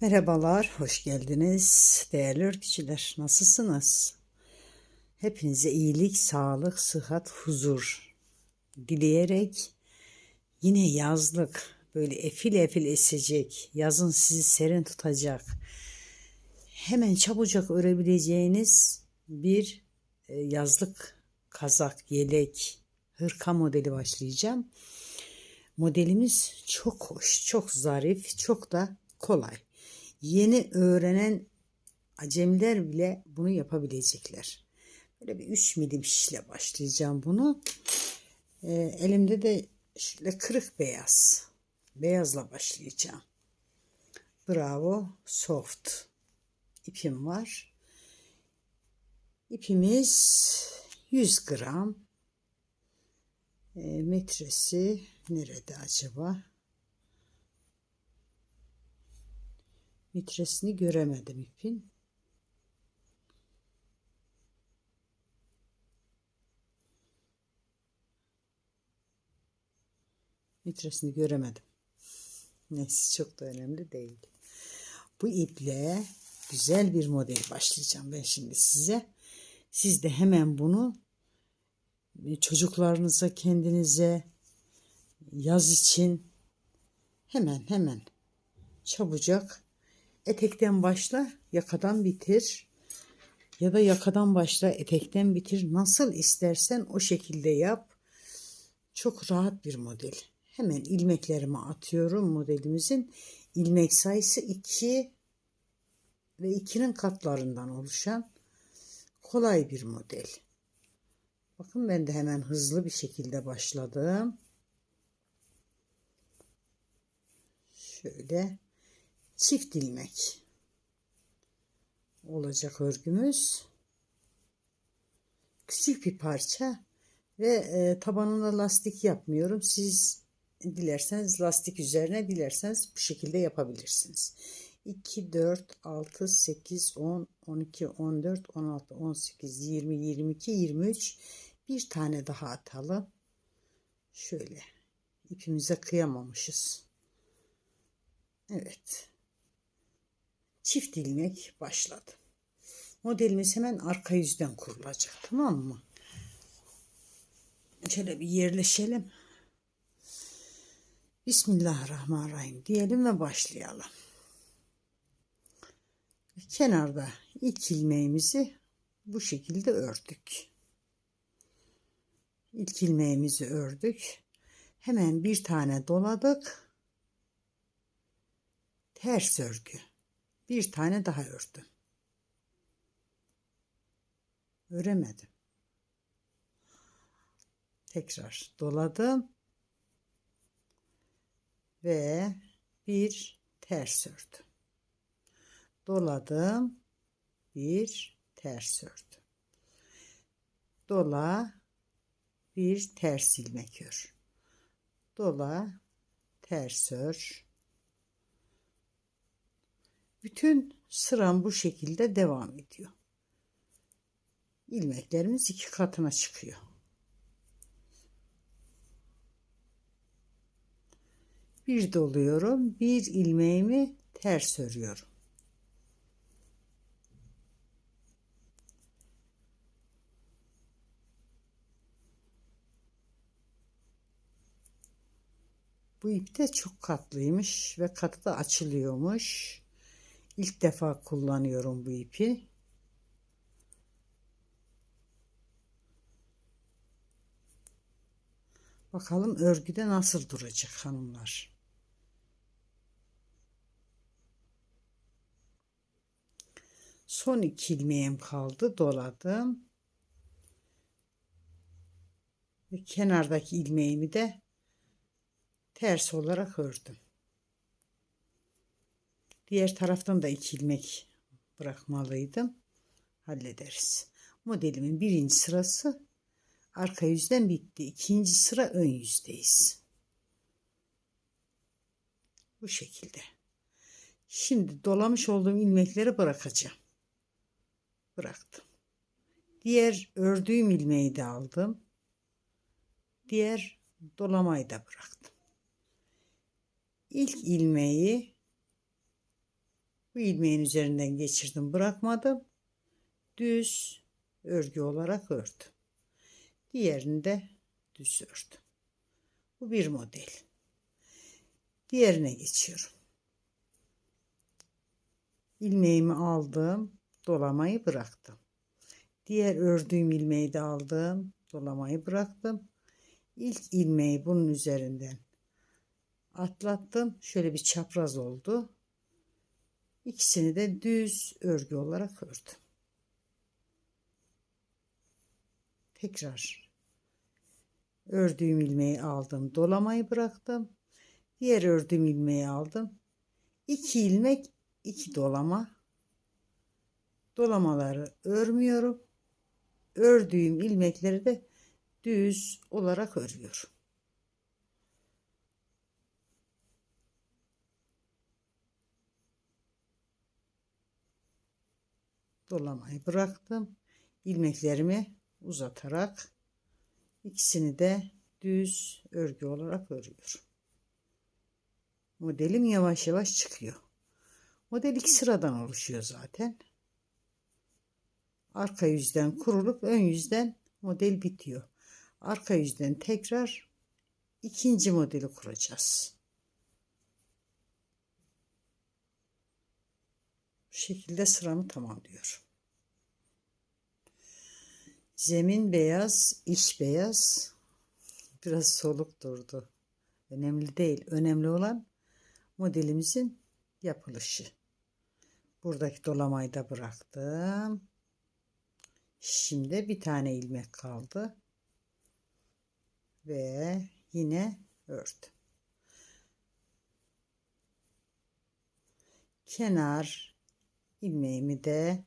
Merhabalar, hoş geldiniz. Değerli örgücüler, nasılsınız? Hepinize iyilik, sağlık, sıhhat, huzur dileyerek yine yazlık, böyle efil efil esecek, yazın sizi serin tutacak, hemen çabucak örebileceğiniz bir e, yazlık kazak, yelek, hırka modeli başlayacağım. Modelimiz çok hoş, çok zarif, çok da kolay. Yeni öğrenen acemiler bile bunu yapabilecekler. Böyle bir 3 milim şişle başlayacağım bunu. Ee, elimde de şöyle kırık beyaz. Beyazla başlayacağım. Bravo soft ipim var. İpimiz 100 gram. E, metresi nerede acaba? Metresini göremedim ipin. Metresini göremedim. Neyse çok da önemli değil. Bu iple güzel bir model başlayacağım ben şimdi size. Siz de hemen bunu çocuklarınıza, kendinize yaz için hemen hemen çabucak etekten başla, yakadan bitir. Ya da yakadan başla, etekten bitir. Nasıl istersen o şekilde yap. Çok rahat bir model. Hemen ilmeklerimi atıyorum modelimizin. ilmek sayısı 2 ve 2'nin katlarından oluşan kolay bir model. Bakın ben de hemen hızlı bir şekilde başladım. Şöyle çift ilmek olacak örgümüz. Küçük bir parça ve e, tabanına lastik yapmıyorum. Siz dilerseniz lastik üzerine dilerseniz bu şekilde yapabilirsiniz. 2, 4, 6, 8, 10, 12, 14, 16, 18, 20, 22, 23 bir tane daha atalım. Şöyle ipimize kıyamamışız. Evet. Çift ilmek başladı. Modelimiz hemen arka yüzden kurulacak. Tamam mı? Şöyle bir yerleşelim. Bismillahirrahmanirrahim diyelim ve başlayalım. Kenarda ilk ilmeğimizi bu şekilde ördük. İlk ilmeğimizi ördük. Hemen bir tane doladık. Ters örgü. Bir tane daha ördüm. Öremedim. Tekrar doladım. Ve bir ters ördüm. Doladım. Bir ters ördüm. Dola bir ters ilmek ör. Dola ters ör. Bütün sıram bu şekilde devam ediyor. İlmeklerimiz iki katına çıkıyor. Bir doluyorum. Bir ilmeğimi ters örüyorum. Bu ip de çok katlıymış ve katı da açılıyormuş. İlk defa kullanıyorum bu ipi. Bakalım örgüde nasıl duracak hanımlar. Son iki ilmeğim kaldı. Doladım. Ve kenardaki ilmeğimi de ters olarak ördüm. Diğer taraftan da iki ilmek bırakmalıydım. Hallederiz. Modelimin birinci sırası arka yüzden bitti. İkinci sıra ön yüzdeyiz. Bu şekilde. Şimdi dolamış olduğum ilmekleri bırakacağım. Bıraktım. Diğer ördüğüm ilmeği de aldım. Diğer dolamayı da bıraktım. İlk ilmeği Bu ilmeğin üzerinden geçirdim bırakmadım. Düz örgü olarak ördüm. Diğerini de düz ördüm. Bu bir model. Diğerine geçiyorum. İlmeğimi aldım, dolamayı bıraktım. Diğer ördüğüm ilmeği de aldım, dolamayı bıraktım. İlk ilmeği bunun üzerinden atlattım. Şöyle bir çapraz oldu. İkisini de düz örgü olarak ördüm. Tekrar ördüğüm ilmeği aldım, dolamayı bıraktım. Diğer ördüğüm ilmeği aldım. İki ilmek, iki dolama. Dolamaları örmüyorum. Ördüğüm ilmekleri de düz olarak örüyorum. Dolamayı bıraktım. ilmeklerimi uzatarak ikisini de düz örgü olarak örüyorum. Modelim yavaş yavaş çıkıyor. Model iki sıradan oluşuyor zaten. Arka yüzden kurulup ön yüzden model bitiyor. Arka yüzden tekrar ikinci modeli kuracağız. Şekilde sıramı tamamlıyorum. Zemin beyaz, iç beyaz. Biraz soluk durdu. Önemli değil. Önemli olan modelimizin yapılışı. Buradaki dolamayı da bıraktım. Şimdi bir tane ilmek kaldı. Ve yine ördüm. Kenar ilmeğimi de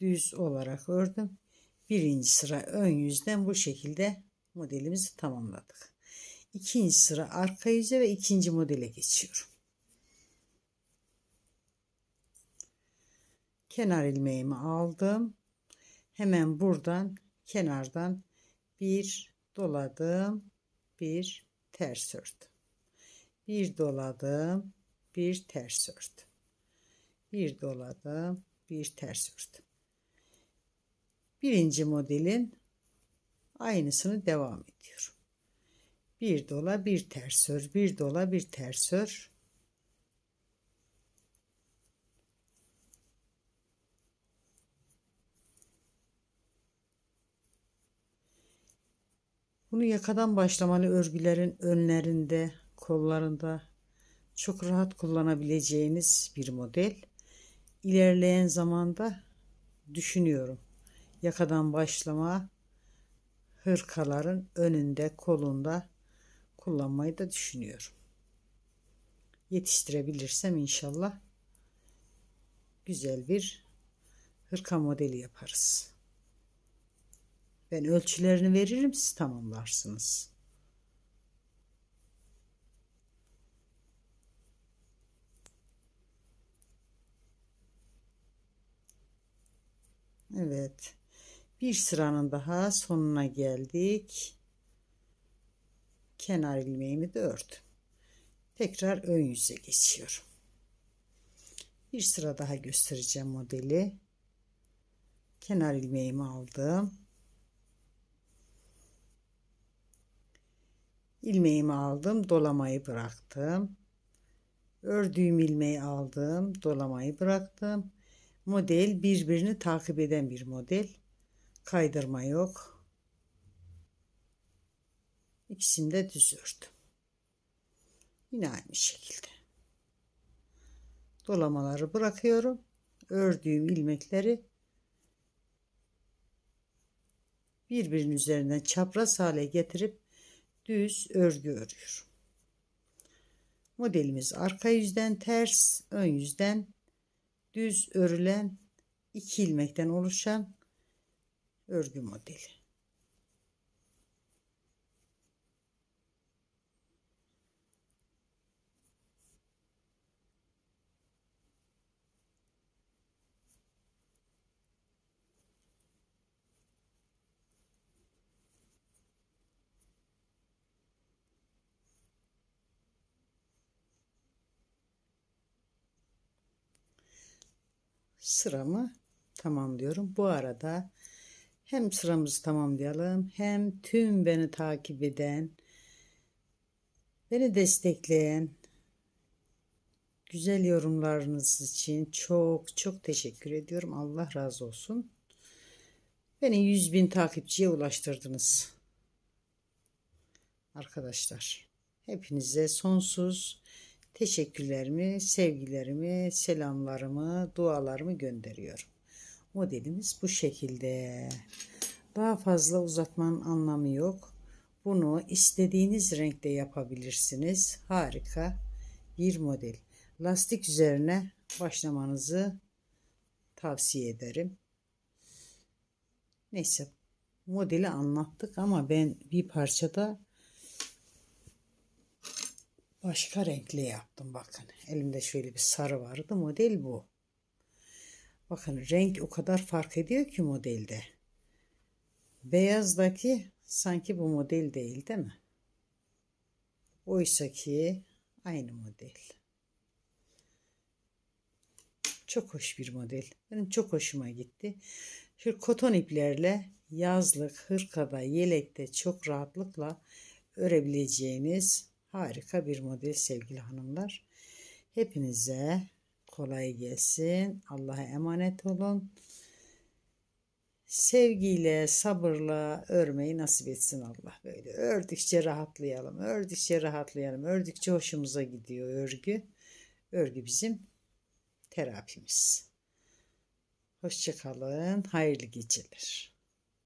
düz olarak ördüm. Birinci sıra ön yüzden bu şekilde modelimizi tamamladık. İkinci sıra arka yüze ve ikinci modele geçiyorum. Kenar ilmeğimi aldım. Hemen buradan kenardan bir doladım, bir ters ördüm. Bir doladım, bir ters ördüm. Bir doladım, bir ters ördüm. Birinci modelin aynısını devam ediyorum. Bir dola, bir ters ör, bir dola, bir ters ör. Bunu yakadan başlamalı örgülerin önlerinde, kollarında çok rahat kullanabileceğiniz bir model. İlerleyen zamanda düşünüyorum. Yakadan başlama hırkaların önünde, kolunda kullanmayı da düşünüyorum. Yetiştirebilirsem inşallah güzel bir hırka modeli yaparız. Ben ölçülerini veririm siz tamamlarsınız. Evet. Bir sıranın daha sonuna geldik. Kenar ilmeğimi de ördüm. Tekrar ön yüze geçiyorum. Bir sıra daha göstereceğim modeli. Kenar ilmeğimi aldım. ilmeğimi aldım dolamayı bıraktım ördüğüm ilmeği aldım dolamayı bıraktım model birbirini takip eden bir model. Kaydırma yok. İkisini de düz ördüm. Yine aynı şekilde. Dolamaları bırakıyorum. Ördüğüm ilmekleri birbirinin üzerinden çapraz hale getirip düz örgü örüyorum. Modelimiz arka yüzden ters, ön yüzden düz örülen iki ilmekten oluşan örgü modeli. Sıramı tamamlıyorum. Bu arada hem sıramızı tamamlayalım hem tüm beni takip eden, beni destekleyen güzel yorumlarınız için çok çok teşekkür ediyorum. Allah razı olsun. Beni 100 bin takipçiye ulaştırdınız. Arkadaşlar hepinize sonsuz teşekkürlerimi, sevgilerimi, selamlarımı, dualarımı gönderiyorum. Modelimiz bu şekilde. Daha fazla uzatmanın anlamı yok. Bunu istediğiniz renkte yapabilirsiniz. Harika bir model. Lastik üzerine başlamanızı tavsiye ederim. Neyse modeli anlattık ama ben bir parçada başka renkli yaptım bakın. Elimde şöyle bir sarı vardı. Model bu. Bakın renk o kadar fark ediyor ki modelde. Beyazdaki sanki bu model değil değil mi? Oysa ki aynı model. Çok hoş bir model. Benim çok hoşuma gitti. Şu koton iplerle yazlık, hırkada, yelekte çok rahatlıkla örebileceğiniz harika bir model sevgili hanımlar. Hepinize kolay gelsin. Allah'a emanet olun. Sevgiyle, sabırla örmeyi nasip etsin Allah. Böyle ördükçe rahatlayalım, ördükçe rahatlayalım, ördükçe hoşumuza gidiyor örgü. Örgü bizim terapimiz. Hoşçakalın, hayırlı geceler.